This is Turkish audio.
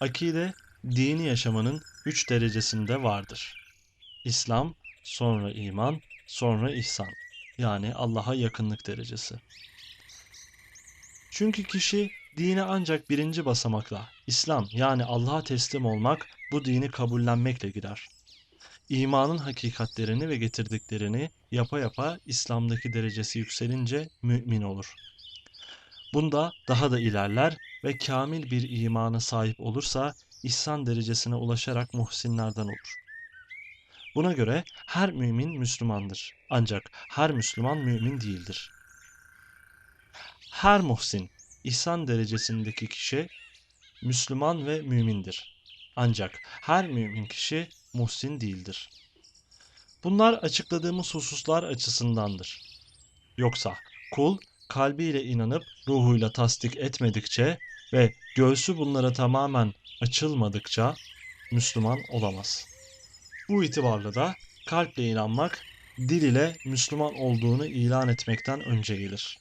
Akide, dini yaşamanın üç derecesinde vardır. İslam, sonra iman, sonra ihsan. Yani Allah'a yakınlık derecesi. Çünkü kişi dine ancak birinci basamakla, İslam yani Allah'a teslim olmak, bu dini kabullenmekle girer. İmanın hakikatlerini ve getirdiklerini yapa yapa İslam'daki derecesi yükselince mümin olur. Bunda daha da ilerler ve kamil bir imana sahip olursa ihsan derecesine ulaşarak muhsinlerden olur. Buna göre her mümin Müslümandır. Ancak her Müslüman mümin değildir. Her muhsin, ihsan derecesindeki kişi Müslüman ve mümindir. Ancak her mümin kişi muhsin değildir. Bunlar açıkladığımız hususlar açısındandır. Yoksa kul kalbiyle inanıp ruhuyla tasdik etmedikçe ve göğsü bunlara tamamen açılmadıkça Müslüman olamaz. Bu itibarla da kalple inanmak dil ile Müslüman olduğunu ilan etmekten önce gelir.